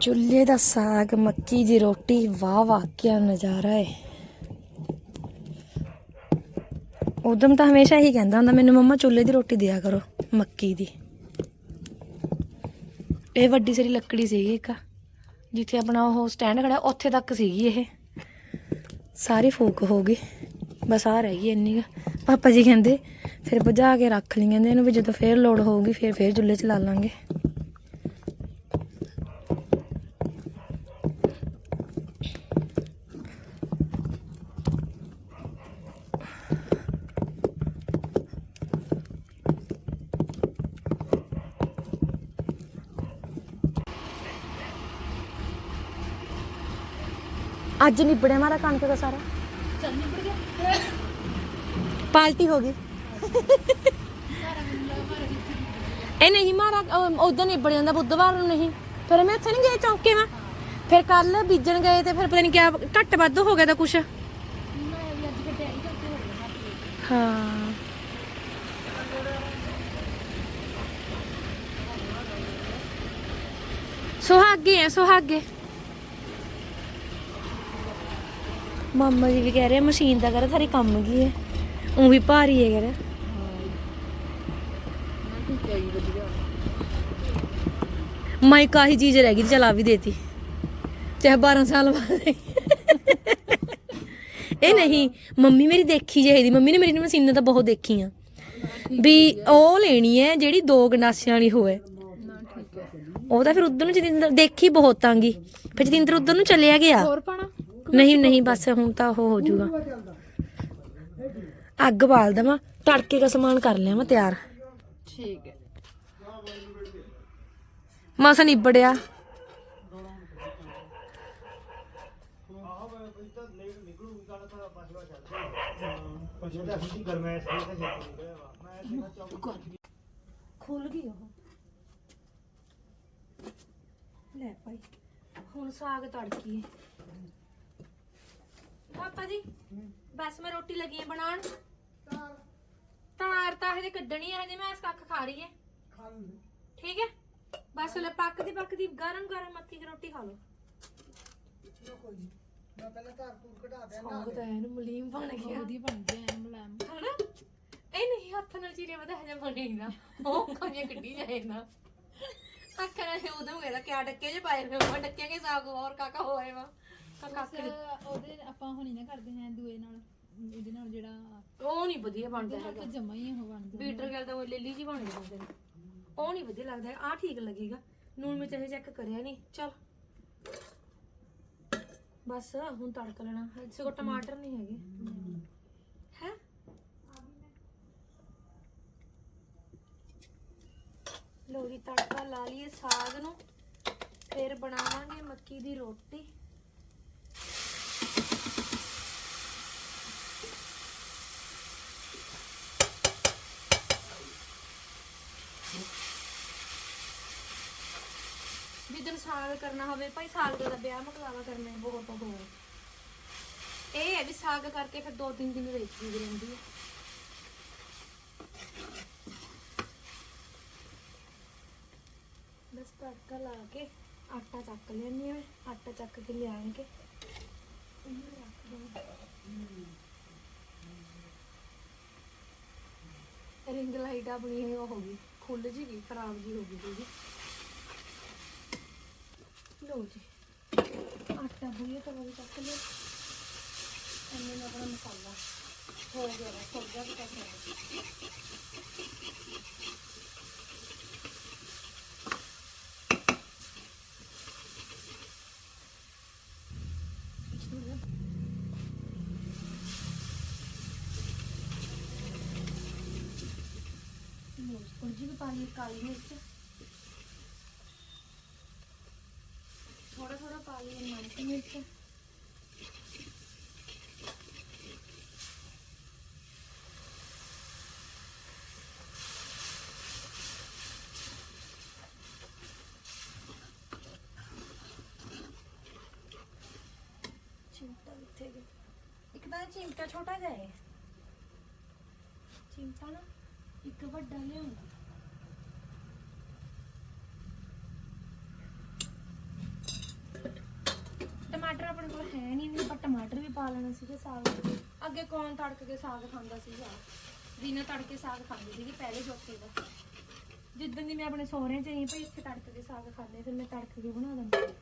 ਚੁੱਲ੍ਹੇ ਦਾ ਸਾਗ, ਮੱਕੀ ਦੀ ਰੋਟੀ ਵਾਹ ਵਾਹ ਕੀ ਨਜ਼ਾਰਾ ਹੈ ਉਦਮ ਤਾਂ ਹਮੇਸ਼ਾ ਹੀ ਕਹਿੰਦਾ ਹੁੰਦਾ, ਮੈਨੂੰ ਮੰਮਾ ਚੁੱਲ੍ਹੇ ਦੀ ਰੋਟੀ ਦਿਆ ਕਰੋ, ਮੱਕੀ ਦੀ। ਇਹ ਵੱਡੀ ਸਾਰੀ ਲੱਕੜੀ ਸੀਗੀ ਇੱਕ, ਜਿੱਥੇ ਆਪਣਾ ਉਹ ਸਟੈਂਡ ਖੜਾ, ਉੱਥੇ ਤੱਕ ਸੀਗੀ ਇਹ। ਸਾਰੀ ਫੂਕ ਹੋ ਗਈ। ਬਸ ਆ ਰਹਿ ਗਈ ਇੰਨੀ ਕੁ। ਪਾਪਾ ਜੀ ਕਹਿੰਦੇ, ਫਿਰ ਬੁਝਾ ਕੇ ਰੱਖ ਲਈ, ਕਹਿੰਦੇ ਇਹਨੂੰ ਵੀ ਜਦੋਂ ਫੇਰ ਲੋੜ ਹੋਊਗੀ, ਫਿਰ ਫੇਰ ਚੁੱਲ੍ਹੇ 'ਚ ਲਾ ਲਾਂਗੇ। ਅੱਜ ਨਿਬੜਿਆ ਮਾਰਾ ਕਣਕ ਦਾ ਸਾਰਾ। ਚੱਲ ਨਿਬੜ ਗਿਆ। ਪਾਲਟੀ ਹੋ ਗਈ। ਇਹ ਨਹੀਂ ਮਾਰਾ ਉਦੋਂ ਨਿਬੜ ਜਾਂਦਾ ਬੁੱਧਵਾਰ ਨੂੰ ਨਹੀਂ। ਫਿਰ ਮੈਂ ਉੱਥੇ ਨਹੀਂ ਗਏ ਚੌਂਕੇ ਮੈਂ ਫਿਰ ਕੱਲ ਬੀਜਣ ਗਏ ਤੇ ਫਿਰ ਪਤਾ ਨਹੀਂ ਕਿਆ ਘੱਟ ਵੱਧ ਹੋ ਗਿਆ ਤਾਂ ਕੁਛ। ਹਾਂ। ਸੁਹਾਗੇ ਆ ਸੁਹਾਗੇ। ਮਾਮਾ ਜੀ ਵੀ ਕਹਿ ਰਹੇ ਮਸ਼ੀਨ ਦਾ ਕਰ ਸਾਰੀ ਕੰਮ ਕੀ ਹੈ? ਉਹ ਵੀ ਭਾਰੀ ਹੈ ਕਰ ਮਾਈਕ ਆਹੀ ਚੀਜ਼ ਰਹਿ ਗਈ ਚਲਾ ਵੀ ਦੇਤੀ। ਚਾਹੇ 12 ਸਾਲ ਬਾਅਦ ਇਹ ਨਹੀਂ, ਮੰਮੀ ਮੇਰੀ ਦੇਖੀ ਜਿਹੀ ਮੰਮੀ ਨੇ ਮੇਰੀ ਨੇ ਮਸ਼ੀਨਾਂ ਤਾਂ ਬਹੁਤ ਦੇਖੀਆਂ। ਵੀ ਉਹ ਲੈਣੀ ਹੈ ਜਿਹੜੀ ਦੋ ਗੰਡਾਸਿਆਂ ਵਾਲੀ ਹੋਵੇ। ਉਹ ਤਾਂ ਫਿਰ ਉਧਰ ਨੂੰ ਜਤਿੰਦਰ ਦੇਖੀ ਬਹੁਤ ਤਾਂਗੀ। ਫਿਰ ਜਤਿੰਦਰ ਉਧਰ ਨੂੰ ਚਲਿਆ ਗਿਆ। ਹੋਰ ਪਾਣਾ? ਨਹੀਂ ਨਹੀਂ ਬਸ ਹੁਣ ਤਾਂ ਉਹ ਹੋ ਜਾਊਗਾ ਅੱਗ ਬਾਲ ਦਵਾਂ ਤੜਕੇ ਦਾ ਸਮਾਨ ਕਰ ਲਿਆ ਮੈਂ ਤਿਆਰ। ਠੀਕ ਹੈ। ਮਸ ਨਿਬੜਿਆ। ਖੁੱਲ ਗਈ ਉਹ। ਲੈ ਭਾਈ ਹੁਣ ਸਾਗ ਤੜਕੀ ਪਾਪਾ ਜੀ ਬਸ ਮੈਂ ਰੋਟੀ ਲੱਗੀ ਹਾਂ ਬਣਾਉਣ। ਤਾਰ ਤਾਂ ਹਜੇ ਕੱਢਣੀ ਹੈ ਹਜੇ ਮੈਂ ਇਸ ਕੱਖ ਖਾ ਰਹੀ ਹੈ ਠੀਕ ਹੈ? ਬਸ ਲੈ ਪੱਕਦੀ ਪੱਕਦੀ ਗਰਮ ਗਰਮ ਮੱਕੀ ਦੀ ਰੋਟੀ ਖਾ ਲਓ। ਮੈਂ ਪਹਿਲਾਂ ਧਾਰ ਤੂਰ ਕਢਾ ਦਿਆਂ ਸਾਗ ਤਾਂ ਇਹਨੂੰ ਮਲੀਮ ਬਣ ਗਿਆ। ਉਹਦੀ ਬਣ ਗਿਆ ਐ ਮਲਾਮ ਹਨਾ? ਇਹ ਨਹੀਂ ਹੱਥ ਨਾਲ ਚੀਰੇ ਵਧਾ ਹਜੇ ਬਣੇਗਾ ਉਹ ਕੰਨੇ *laughs* ਕੱਢੀ ਜਾਏਗਾ ਅੱਖਾਂ ਨਾਲ ਉਦੋਂ ਕਹਿੰਦਾ ਕਿਆ ਡੱਕੇ ਜੇ ਪਾਏ ਨੇ ਉਹ ਡੱਕੇ ਕੇ ਸਾਗ ਹੋਰ ਕਾਕਾ ਹੋਏ ਵਾ। ਤਾਂ ਕਾਕੇ ਦੇ ਬਸ ਉਹਦੇ ਆਪਾਂ ਹੁਣੀ ਨਾ ਕਰਦੇ ਹਾਂ ਦੂਏ ਨਾਲ ਇਹਦੇ ਨਾਲ ਜਿਹੜਾ ਉਹ ਨਹੀਂ ਵਧੀਆ ਬਣਦਾ ਉਹਦੇ ਨਾਲ ਤਾਂ ਜਮਾ ਹੀ ਉਹ ਬਣਦਾ ਬੀਟਰ ਗੱਲ ਤਾਂ ਉਹ ਲਿਲੀ ਜੀ ਬਣ ਜਾਂਦੇ ਨੇ ਉਹ ਨਹੀਂ ਵਧੀਆ ਲੱਗਦਾ ਆ ਠੀਕ ਲੱਗੇਗਾ। ਨੂਨ ਮਿਰਚ ਇਹ ਚੈੱਕ ਕਰਿਆ ਨਹੀਂ ਚਲ। ਬਸ ਹੁਣ ਤੜਕ ਲੈਣਾ। ਸਗੋਂ ਟਮਾਟਰ ਨਹੀਂ ਹੈਗੇ। ਹੈ? ਲੋ ਜੀ ਤੜਕਾ ਲਾ ਲਈਏ ਸਾਗ ਨੂੰ। ਫਿਰ ਬਣਾਵਾਂਗੇ ਮੱਕੀ ਦੀ ਰੋਟੀ। ਜਿੱਦਣ ਸਾਗ ਕਰਨਾ ਹੋਵੇ, ਭਾਈ ਸਾਗ ਦਾ ਤਾਂ ਵਿਆਹ ਮਕਲਾਵਾ ਕਰਨਾ ਹੈ ਬਹੁਤ ਹੋ ਇਹ ਹੈ ਵੀ ਸਾਗ ਕਰਕੇ ਫਿਰ ਦੋ ਤਿੰਨ ਦਿਨ ਰੇਤ ਦੀ ਰਹਿੰਦੀ ਹੈ। ਬਸ ਤੜਕਾ ਲਾ ਕੇ ਆਟਾ ਚੱਕ ਲੈਣੀ ਹੈ ਆਟਾ ਚੱਕ ਕੇ ਲਿਆਣ ਕੇ। ਰਿੰਗ ਲਾਈਟ ਆਪਣੀ ਇਹ ਹੋ ਗਈ ਖੁੱਲ ਜੀ ਗਈ ਖਰਾਬ ਜੀ ਹੋ ਗਈ ਜੀ ਲੋ ਜੀ ਆਟਾ ਬੁਈਏ ਤਾਂ ਵੀ ਚੱਕ ਲਿਆ। ਇੰਨੇ ਨਾਲ ਆਪਣਾ ਮਸਾਲਾ ਹੋ ਗਿਆ ਵਾ, ਵੀ ਤਾਂ और जी भी पानी काली मिर्च थोड़ा थोड़ा पा लिया नमक मिर्च चिमटा कितने गया एक ਤਾਂ चिमटा छोटा ਜਿਹਾ ਹੈ चिमटा ਨਾ ਇੱਕ ਵੱਡਾ ਲਿਆਉਂਗਾ ਟਮਾਟਰ ਵੀ ਸਾਗ। ਅੱਗੇ ਕੌਣ ਤੜਕ ਕੇ ਸਾਗ ਖਾਂਦਾ ਸੀਗਾ? ਦਿਨੇ ਤੜਕੇ ਸਾਗ ਖਾਂਦੀ ਸੀਗੀ ਪਹਿਲੇ ਜੋਤੇ ਦਾ। ਜਿੱਦਣ ਦੀ ਮੈਂ ਆਪਣੇ ਸਹੁਰਿਆਂ ਚ ਆਈ, ਭਈ ਇੱਥੇ ਤੜਕ ਕੇ ਸਾਗ ਖਾਂਦੇ ਫਿਰ ਮੈਂ ਤੜਕ ਕੇ ਬਣਾ ਦਿੰਦੀ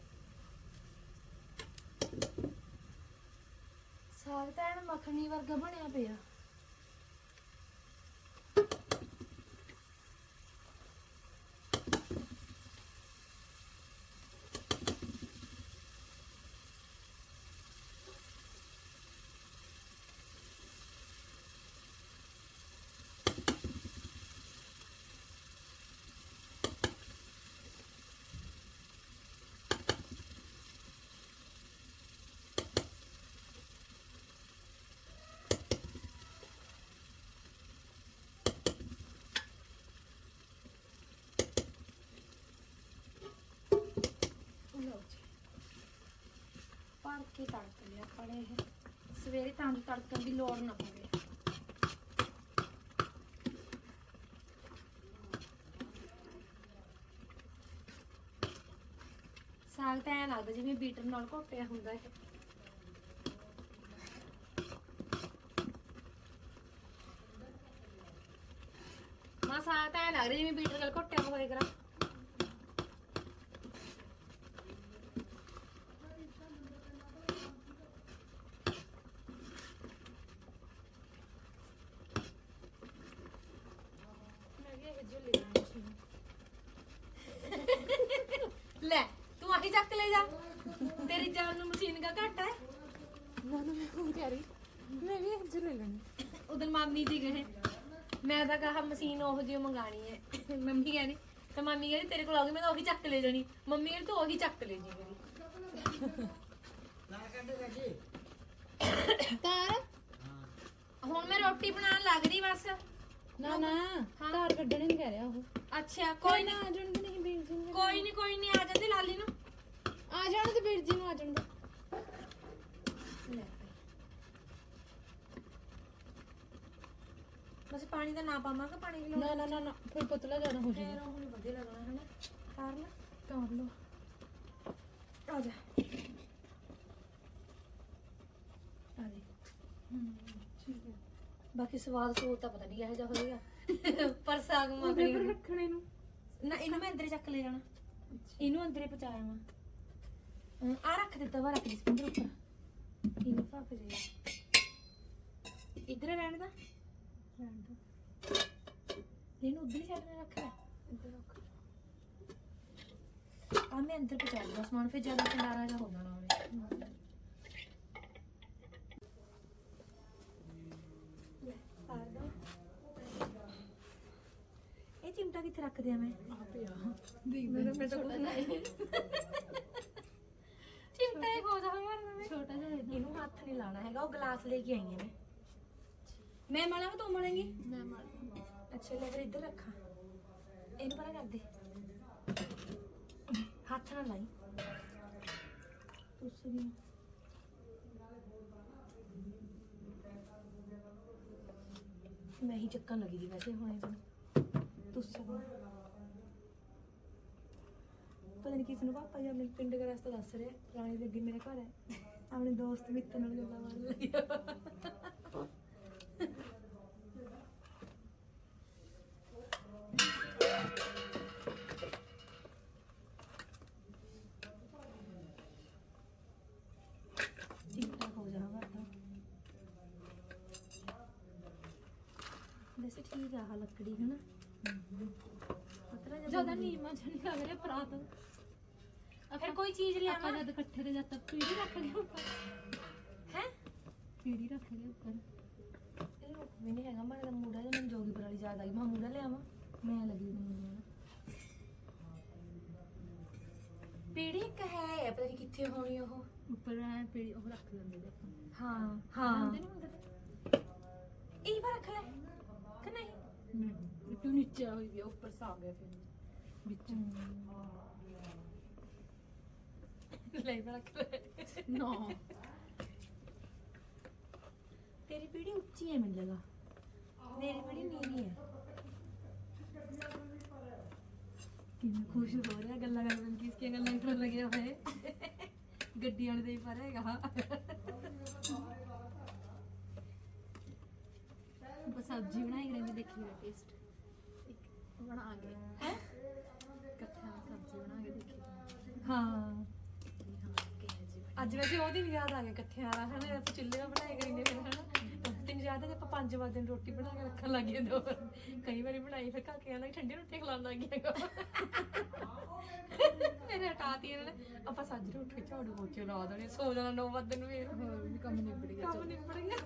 ਸਾਗ ਤਾਂ ਐਨ ਮੱਖਣੀ ਵਰਗਾ ਬਣਿਆ ਪਿਆ ਲਓ ਜੀ ਭਰ ਕੇ ਤੜਕ ਲਿਆ ਆਪਾਂ ਨੇ ਇਹ। ਸਵੇਰੇ ਤਾਂ ਜੋ ਤੜਕਣ ਦੀ ਲੋੜ ਨਾ ਪਵੇ। ਸਾਗ ਤਾਂ ਐਂ ਲੱਗਦਾ ਜਿਵੇਂ ਬੀਟਰ ਨਾਲ ਘੋਟਿਆ ਹੁੰਦਾ ਹੈ ਮਾ ਸਾਗ ਤਾਂ ਐਂ ਲੱਗ ਰਿਹਾ ਜਿਵੇਂ ਬੀਟਰ ਨਾਲ ਘੋਟਿਆ ਹੋਇਆ ਕਰਾਂ ਮੈਂ ਵੀ ਇਹ ਝੁੱਲੇ ਦੀ ਮਸ਼ੀਨ ਲੈ ਤੂੰ ਆਹੀ ਚੱਕ ਲੈ ਜਾ ਤੇਰੀ ਜਾਨ ਨੂੰ ਮਸ਼ੀਨ ਦਾ ਘੱਟ ਹੈ ਨਾ ਨਾ ਮੈਂ ਉਹ ਕਹਿ ਰਹੀ। ਮੈਂ ਵੀ ਅੱਜ ਲੈ ਲੈਣੀ ਉਧਰ ਮਾਮੀ ਜੀ ਗਏ। ਮੈਂ ਤਾਂ ਕਹਾ ਮਸ਼ੀਨ ਉਹ ਜਿਹੀ ਮੰਗਾਣੀ ਹੈ। ਮੰਮੀ ਕਹਿੰਦੀ ਤਾਂ ਮਾਮੀ ਕਹਿੰਦੀ ਤੇਰੇ ਕੋਲ ਆਉਗੀ ਮੈਂ ਤਾਂ ਉਹੀ ਚੱਕ ਲੈ ਜਾਣੀ। ਮੰਮੀ ਕਹਿੰਦੀ ਤੂੰ ਉਹੀ ਚੱਕ ਲੈ ਜੀ ਮੇਰੀ ਤਾਰ ਹੁਣ ਮੈਂ ਰੋਟੀ ਬਣਾਉਣ ਲੱਗ ਰਹੀ ਬਸ। ਨਾ ਨਾ। ਤਾਰ ਕੱਢਣੇ ਨਹੀਂ ਕਹਿ ਰਿਹਾ ਉਹ। ਅੱਛਾ ਕੋਈ ਨਾ ਆ ਜਾਣ ਦੇ ਨਹੀਂ ਵੀਰ ਜੀ ਨੂੰ ਕੋਈ ਨਹੀਂ ਕੋਈ ਨਹੀਂ ਆ ਜਾਂਦੇ ਲਾਲੀ ਨੂੰ। ਆ ਜਾਣ ਤੇ ਵੀਰ ਜੀ ਨੂੰ ਆ ਜਾਣ ਦੇ ਲੈ ਭਾਈ ਬਸ ਪਾਣੀ ਦਾ ਨਾ ਪਾਵਾਂਗਾ ਪਾਣੀ ਵੀ ਨਾ ਨਾ ਨਾ ਨਾ ਫਿਰ ਪਤਲਾ ਜ਼ਿਆਦਾ ਹੋ ਫੇਰ ਜਾਏਗਾ ਉਹ ਨਹੀਂ ਵਧੀਆ ਲੱਗਣਾ ਹਨਾ? ਕਰ ਲੈ। ਕਰ ਲਓ ਆ ਜਾ। ਆ ਦੇ। ਠੀਕ ਹੈ। ਬਾਕੀ ਸਵਾਦ ਸੂਦ ਤਾਂ ਪਤਾ ਨਹੀਂ ਕਿਹੋ ਜਿਹਾ ਹੋਏਗਾ। ਪਰ ਸਾਗ ਮੱਖਣੀ ਫਿਰ ਰੱਖਣੇ ਨੂੰ। ਨਾ ਇਹਨੂੰ ਮੈਂ ਅੰਦਰੇ ਚੱਕ ਲੈ ਜਾਣਾ। ਇਹਨੂੰ ਅੰਦਰੇ ਪਹੁੰਚਾਇਆ ਵਾ ਆ ਰੱਖ ਦਿੱਤਾ ਵਾ ਰੱਖ ਦੀ ਉੱਪਰ। ਇਹਨੂੰ ਭਾਪ ਜਾਈਏ ਇਧਰ ਰਹਿਣ ਦਾ। ਰਹਿਣ ਦਾ। ਇਹਨੂੰ ਉਧਰ ਹੀ ਛੱਡਣਾ ਰੱਖ ਲੈ। ਇੱਧਰ ਰੱਖ ਆ ਮੈਂ ਅੰਦਰ ਪਹੁੰਚਾ ਦੂੰਗਾ ਸਮਾਨ ਫਿਰ ਜ਼ਿਆਦਾ ਖੰਡਾਰਾ ਜਿਹਾ ਹੋ ਜਾਣਾ ਉਹਨੇ। ਲੈ, ਪਾਰ ਦੋ। ਇਹ ਚਿਮਟਾ ਕਿੱਥੇ ਰੱਖ ਦਿਆਂ ਮੈਂ? ਮੇਰੇ ਮੇਰੇ ਤਾਂ ਕੁਝ ਨਹੀਂ ਚਿਮਟਾ ਇਹ ਹੋ ਜਾ ਮਾਰਨਾ ਮੈਂ ਛੋਟਾ ਜਿਹਾ ਇਹਨੂੰ ਹੱਥ ਨਹੀਂ ਲਾਣਾ ਹੈਗਾ ਉਹ ਗਲਾਸ ਲੈ ਕੇ ਆਈ ਹਾਂ ਮੈਂ ਮਲਾਂਗਾ ਤੂੰ ਮਲੇਂਗੀ ਮੈਂ ਮਲ ਅੱਛਾ ਲੈ ਫਿਰ ਇੱਧਰ ਰੱਖਾਂ। ਇਹਨੂੰ ਪਰਾਂ ਕਰ ਦੇ ਹੱਥ ਨਾਲ ਲਾਈ। ਤੁਸ ਵੀ ਮੈਂ ਹੀ ਚੱਕਣ ਲੱਗੀ ਦੀ ਵੈਸੇ ਹੁਣ ਇਹਨੂੰ ਤੁਸ ਵੀ ਪਤਾ ਨਹੀਂ ਕਿਸ ਨੂੰ ਪਾਪਾ ਜੀ ਆਪਣੇ ਪਿੰਡ ਦਾ ਰਸਤਾ ਦੱਸ ਰਿਹਾ। ਰਾਣੀ ਦੇ ਅੱਗੇ ਮੇਰੇ ਘਰ ਹੈ। ਆਪਣੇ ਦੋਸਤ ਮਿੱਤਰ ਨਾਲ ਗੱਲਾਂ ਮਾਰਨ ਲੱਗਿਆ ਵੈਸੇ ਠੀਕ ਆ ਆਹ ਲੱਕੜੀ ਹੈ। ਨਾ ਪਤਲਾ ਜਿਹਾ ਜ਼ਿਆਦਾ ਨੀਮਾ ਜਣੀ ਲੱਗ ਰਿਹਾ ਪਰਾਤ ਫਿਰ ਕੋਈ ਚੀਜ਼ ਲੈ ਆਪਾਂ ਜਦ ਇਕੱਠੇ ਤੇ ਜਦ ਤੱਕ ਪੀੜੀ ਰੱਖ ਲਿਆ ਉੱਪਰ ਹੈ ਪੀੜੀ ਰੱਖ ਲਿਆ ਉੱਪਰ ਨਹੀਂ ਹੈਗਾ ਮਾਰੇ ਦਾ ਮੂੜਾ ਜਿਹਾ ਮੈਨੂੰ ਜੋਗੀ ਵਾਲੀ ਯਾਦ ਆਈ। ਮੈਂ ਮੂੜਾ ਲਿਆਵਾਂ ਮੈਂ ਲੱਗੀ ਮੈਨੂੰ ਲੈਣ। ਪੀੜੀ ਇੱਕ ਹੈ ਪਤਾ ਨਹੀਂ ਕਿੱਥੇ ਹੋਣੀ ਉਹ। ਉੱਪਰ ਐ ਪੀੜੀ ਉਹ ਰੱਖ ਲੈਂਦੇ ਦੇ ਆਪਾਂ। ਹਾਂ ਹਾਂ। ਆਂਦੇ ਨਹੀਂ ਹੁੰਦੇ ਇਹ ਵਾਰ ਰੱਖ ਲੈ ਕਿ ਨਹੀਂ? ਨਹੀਂ ਤੂੰ ਨੀਚੇ ਹੋਈ ਵੀ ਆ, ਉੱਪਰ ਸਾ ਗਿਆ ਫਿਰ। ਵਿੱਚ। ਲੈ ਵਾਰ ਰੱਖ ਲੈ। *laughs* ਨਾ। ਤੇਰੀ ਪੀੜੀ ਉੱਚੀ ਹੈ ਮੈਨੂੰ ਲੱਗਾ ਮੇਰੀ ਪੀੜੀ ਨੀਵੀਂ ਹੈ ਕਿੰਨਾ ਖੁਸ਼ ਹੋ ਰਿਹਾ ਗੱਲਾਂ ਕਰਨ ਕਿਸ ਕੀ ਗੱਲਾਂ ਕਰਨ ਲੱਗਿਆ ਹੋਏ ਗੱਡੀ ਵਾਲੇ ਦੇ ਹੀ ਪਰ ਹੈਗਾ। ਸਬਜ਼ੀ ਬਣਾਈ ਰਹਿੰਦੇ ਦੇਖੀ ਦਾ ਟੇਸਟ ਇੱਕ ਬਣਾ ਕੇ। ਹੈ? ਸਬਜ਼ੀ ਬਣਾ ਕੇ ਦੇਖੀ ਅੱਜ ਵੈਸੇ ਉਹਦੀ ਵੀ ਯਾਦ ਆ ਗਿਆ ਇਕੱਠਿਆਂ ਵਾਲਾ ਹਨਾ ਚੁੱਲ੍ਹੇ 'ਤੇ ਬਣਾਏ ਕਰੀਂਦੇ ਫਿਰ ਹਨਾ। ਤੈਨੂੰ ਯਾਦ ਹੈ ਜੇ ਆਪਾਂ 5 ਵਜੇ ਦਿਨ ਰੋਟੀ ਬਣਾ ਕੇ ਰੱਖਣ ਲੱਗੇ ਦੋ ਕਈ ਵਾਰੀ ਬਣਾਈ ਫਿਰ ਘਰ ਕੇ ਆਣਾ ਠੰਡੀ ਰੋਟੀ ਖਿਲਾਉਣ ਲੱਗ ਗਿਆ ਮੇਰੇ ਹਟਾਤੀ ਇਹਨਾਂ ਨੇ। ਆਪਾਂ ਸਾਜਰੇ ਉੱਠ ਕੇ ਝਾੜੂ ਪੋਚੇ ਲਾ ਦੇਣੇ ਸੋ ਜਾਣਾ 9 ਵਜੇ ਨੂੰ ਫੇਰ। ਹੋਰ ਵੀ ਕੰਮ ਨਿਬੜ ਗਿਆ ਕੰਮ ਨਿਬੜ ਗਿਆ।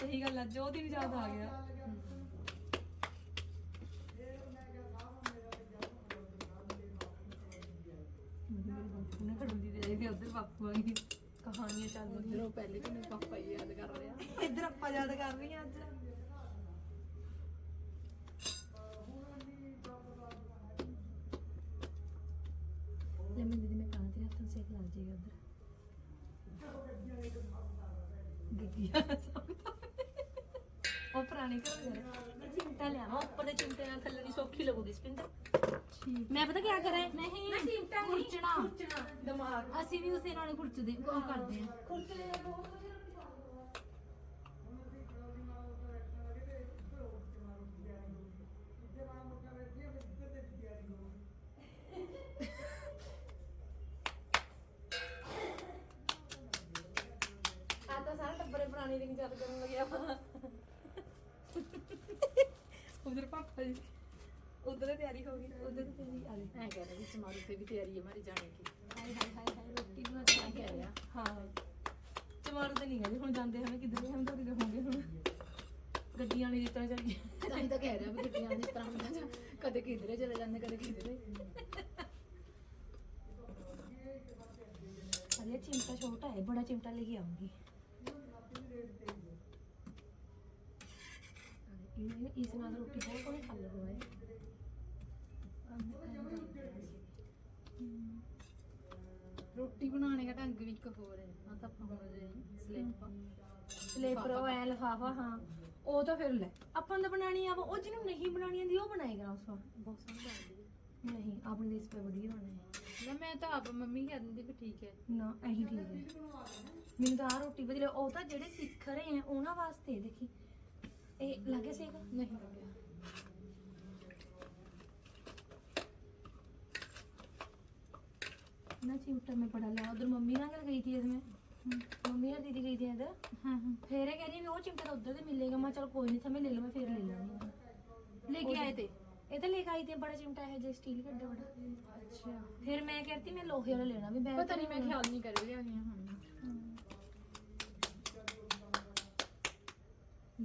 ਸਹੀ ਗੱਲ ਅੱਜ ਉਹ ਦਿਨ ਯਾਦ ਆ ਗਿਆ। ਉਹਨੇ ਖੜੂੰਦੀ ਤੇ ਜਾਈਦੀ ਉਧਰ ਬਾਪੂ ਆ ਗਈ ਕਹਾਣੀਆਂ ਚੱਲ ਰਹੀਆਂ। ਉਧਰੋਂ ਪਹਿਲੇ ਕਿ ਪਾਪਾ ਹੀ ਯਾਦ ਕਰ ਰਿਹਾ ਇੱਧਰ ਆਪਾਂ ਯਾਦ ਕਰ ਰਹੀਆਂ ਅੱਜ। ਲੈ ਮੈਂ ਦੀਦੀ ਮੈਂ ਕਹਾਂ ਤੇਰੇ ਹੱਥਾਂ ਸੇਕ ਲੱਗ ਜਾਏਗਾ ਉਧਰ। ਗੱਡੀਆਂ ਉਹ ਪੁਰਾਣੀ ਘਰ ਦੇ ਚਿੰਤਾ ਲਿਆਵਾਂ ਉੱਪਰ ਦੇ ਚਿੰਤੇ ਨਾਲ ਥੱਲੇ ਦੀ ਸੌਖੀ ਲੱਗੂਗੀ ਸਪਿੰਦਰ। ਮੈਂ ਪਤਾ ਕੀ ਕਰਾਂ? ਨਹੀਂ ਨਹੀਂ ਖੁਰਚਣਾ। ਦਿਮਾਗ ਅਸੀਂ ਵੀ ਉਸੇ ਨਾਲ ਖੁਰਚਦੇ ਉਹ ਕਰਦੇ ਆ। ਖੁਰਚਣੇ ਦਾ ਬਹੁਤ ਵਧੀਆ ਰੋਟੀ ਆ ਤਾਂ ਸਾਰਾ ਟੱਬਰੇ ਪੁਰਾਣੀ ਰਿੰਗ ਯਾਦ ਕਰਨ ਲੱਗਿਆ ਵਾ ਉਧਰ ਪਾਪਾ ਜੀ ਉਧਰ ਤਿਆਰੀ ਹੋ ਗਈ ਉਧਰ ਤਿਆਰੀ ਆ ਗਈ ਐ ਕਹਿ ਰਿਹਾ ਵੀ ਸਮਾਰੂ ਤੇ ਵੀ ਤਿਆਰੀ ਹੈ ਮਾਰੀ ਜਾਣੇ ਕੀ ਹਾਏ ਹਾਏ ਹਾਏ ਹਾਏ ਰੋਟੀ ਬਣਾ ਕੇ ਐ ਕਹਿ ਰਿਹਾ ਹਾਂ ਚਮਾਰੂ ਤੇ ਨਹੀਂ ਗਏ ਹੁਣ ਜਾਂਦੇ ਹਮੇ ਕਿੱਧਰ ਹਮ ਦੌੜੀ ਰਹੋਗੇ ਹੁਣ। ਗੱਡੀਆਂ ਵਾਲੀ ਜਿਸ ਤਰ੍ਹਾਂ ਚੱਲੀ ਤਾਂ ਹੀ ਤਾਂ ਕਹਿ ਰਿਹਾ ਵੀ ਗੱਡੀਆਂ ਦੀ ਤਰ੍ਹਾਂ ਹੁੰਦੀਆਂ ਜਾਂ ਕਦੇ ਕਿਧਰੇ ਚਲੇ ਜਾਂਦੇ ਕਦੇ ਕਿਧਰੇ। ਅਰੇ ਚਿਮਟਾ ਛੋਟਾ ਹੈ ਬੜਾ ਚਿਮਟਾ ਲੈ ਕੇ ਆਉਂਗੀ ਇਹ ਇਸ ਨਾਲ ਰੋਟੀ ਬਹੁਤ ਕੋਈ ਖਾ ਲਗੋ ਬਣਾਉਣੇ ਦਾ ਢੰਗ ਵੀ ਇੱਕ ਹੋਰ ਹੈ ਆ ਤਾਂ ਆਪਾਂ ਹੁਣ ਜੇ ਸਲਿੱਪ ਸਲੇਪਰ ਉਹ ਐ ਲਫਾਫਾ ਹਾਂ। ਉਹ ਤਾਂ ਫਿਰ ਲੈ। ਆਪਾਂ ਨੂੰ ਤਾਂ ਬਣਾਣੀ ਆ ਉਹ ਜਿਹਨੂੰ ਨਹੀਂ ਬਣਾਣੀ ਆਂਦੀ ਉਹ ਬਣਾਏਗਾ ਉਸ ਵਾਰ ਬਹੁਤ ਸੋਹਣੀ ਬਣਦੀ ਨਹੀਂ ਆਪਣੀ ਦੇ ਇਸ ਪੇ ਵਧੀਆ ਬਣੇ ਹੈ। ਲੈ ਮੈਂ ਤਾਂ ਆਪ ਮੰਮੀ ਕਹਿ ਦਿੰਦੀ ਵੀ ਠੀਕ ਹੈ। ਨਾ ਇਹੀ ਠੀਕ ਹੈ। ਮੈਨੂੰ ਤਾਂ ਆ ਰੋਟੀ ਵਧੀਆ ਉਹ ਤਾਂ ਜਿਹੜੇ ਸਿੱਖ ਰਹੇ ਆ ਉਹਨਾਂ ਵਾਸਤੇ ਦੇਖੀ। ਇਹ ਲੱਗੇ ਸੇਕ? ਨਹੀਂ। सिम्टम में पड़ा लिया। उधर मम्मी नाल गई थी इसमें। मम्मी और दीदी गई थी इधर हम्म, हम्म। फिर कह रही वो चिमटा तो उधर से मिलेगा। मैं चल कोई नहीं समय ले लो मैं फिर ले लूँगी। तो लेके आए थे। इधर लेके आई थी बड़ा चिमटा है जो स्टील का बड़ा। अच्छा। फिर मैं कहती मैं लोहे वाला लेना भी पता तो नहीं मैं ख्याल नहीं कर रही हाँ। हम्म।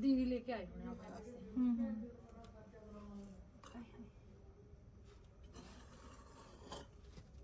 दीदी लेके आए होने आपके पास हम्म।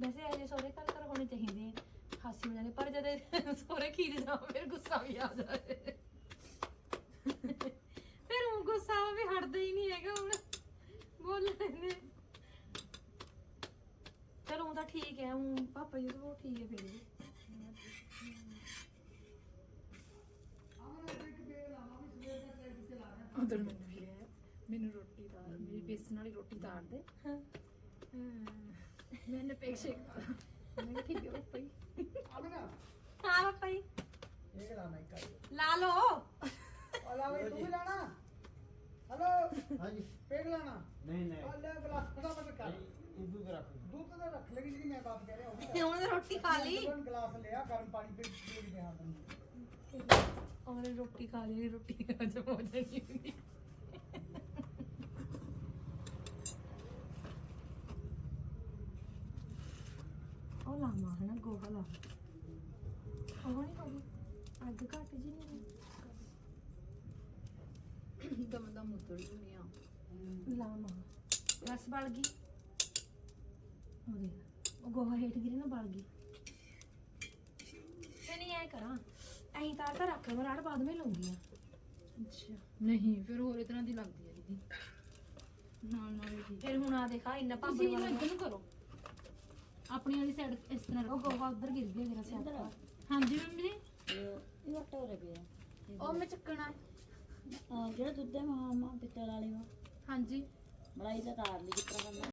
ਵੈਸੇ ਅਜੇ ਸੋਰੇ ਕੱਲ ਕਰ ਹੋਣੇ ਚਾਹੀਦੇ ਆ। ਹਾਸੀ ਮਜ਼ਾਕ ਪਰ ਜਦ ਸੋਰੇ ਖੀਜ ਜਾ ਫਿਰ ਗੁੱਸਾ ਵੀ ਆ ਜਾਏ ਫਿਰ ਉਹ ਗੁੱਸਾ ਵੀ ਹਟਦਾ ਹੀ ਨਹੀਂ ਹੈਗਾ ਹੁਣ। ਬੋਲ ਲੈਂਦੇ ਚਲੋ ਉਹ ਤਾਂ ਠੀਕ ਹੈ ਉਹ ਪਾਪਾ ਜੀ ਤਾਂ ਉਹ ਠੀਕ ਹੈ ਫਿਰ। ਵੀ ਉਧਰ ਮੈਨੂੰ ਵੀ ਹੈ ਮੈਨੂੰ ਰੋਟੀ ਤਾਰ ਮੇਰੀ ਬੇਸਨ ਵਾਲੀ ਰੋਟੀ ਤਾਰ ਦੇ। ਹਾਂ। ਮੈਨੇ ਪੇਕ ਸ਼ੇਕ ਮੈਂ ਕਿਹਾ ਠੀਕ ਹੈ ਪਾਪਾ ਜੀ ਹਾਂ ਪਾਪਾ ਜੀ ਇਹ ਲਾਣਾ ਇੱਕ ਲਾ ਲਓ ਅਲਾ ਵੇ ਤੂੰ ਵੀ ਲਾਣਾ ਹਲੋ ਹਾਂਜੀ ਪੇਗ ਲਾਣਾ ਨਹੀਂ ਨਹੀਂ ਅਲਾ ਗਲਾਸ ਫਟਾਫਟ ਕਰ ਇਦੂ ਕਰ ਰੱਖ ਦੁੱਧ ਤਾਂ ਰੱਖ ਲਗੀ ਜਿਹੜੀ ਮੈਂ ਬਾਤ ਕਹਿ ਰਿਹਾ ਉਹ ਵੀ ਤੇ ਹੁਣ ਤਾਂ ਰੋਟੀ ਖਾ ਲਈ ਕਰ ਗਲਾਸ ਲਿਆ ਗਰਮ ਪਾਣੀ ਪੀ ਪੀ ਦੇ ਹੱਥ ਨੂੰ ਉਹਨੇ ਰੋਟੀ ਖਾ ਲਈ ਰੋਟੀ ਹਜਮ ਹੋ ਜਾਣੀ ਹੁੰਦੀ ਉਹ ਲਾ ਉਹ ਨਹੀਂ ਹੋਗੀ ਅੱਗ ਘੱਟ ਜੀ ਨਹੀਂ ਦਮ ਦਮ ਉਤਰ ਦੁਨੀਆ ਲਾਮਾ ਰਸ ਬਲ ਗਈ ਉਹ ਦੇਖ ਉਹ ਗੋਹਾ ਹੇਠ ਗਿਰੀ ਨਾ ਬਲ ਗਈ ਤੇ ਨਹੀਂ ਐ ਕਰਾਂ ਐਂ ਤਾਂ ਤਾਂ ਰੱਖ ਮੈਂ ਰਾੜ ਬਾਅਦ ਵਿੱਚ ਲਊਂਗੀ ਆ ਅੱਛਾ ਨਹੀਂ ਫਿਰ ਹੋਰ ਇਤਨਾ ਦੀ ਲੱਗਦੀ ਹੈ ਦੀਦੀ। ਨਾਲ ਨਾਲ ਹੀ ਫਿਰ ਹੁਣ ਆ ਦੇਖਾ ਇੰਨਾ ਭਾਂਬੜ ਤੁਸੀਂ ਇਹਨੂੰ ਵਾਲਾ ਕਰੋ। ਆਪਣੀ ਵਾਲੀ ਸਾਈਡ ਇਸ ਤਰ੍ਹਾਂ ਉਹ ਗੋਹਾ ਉਧਰ ਗਿਰ ਗਿਆ ਮੇਰਾ ਤੋਂ। ਹਾਂਜੀ ਮੰਮੀ ਜੀ? ਇਹ ਵੱਟਾ ਹੋ ਰਿਹਾ ਉਹ ਮੈਂ ਚੱਕਣਾ। ਜਿਹੜਾ ਦੁੱਧ ਹੈ ਮਾਂ ਮਾਂ ਪਿੱਤਲ ਵਾਲੀ ਹਾਂਜੀ। ਮਲਾਈ ਤਾਰ ਲਈ ਤਰ੍ਹਾਂ ਕਰਨਾ।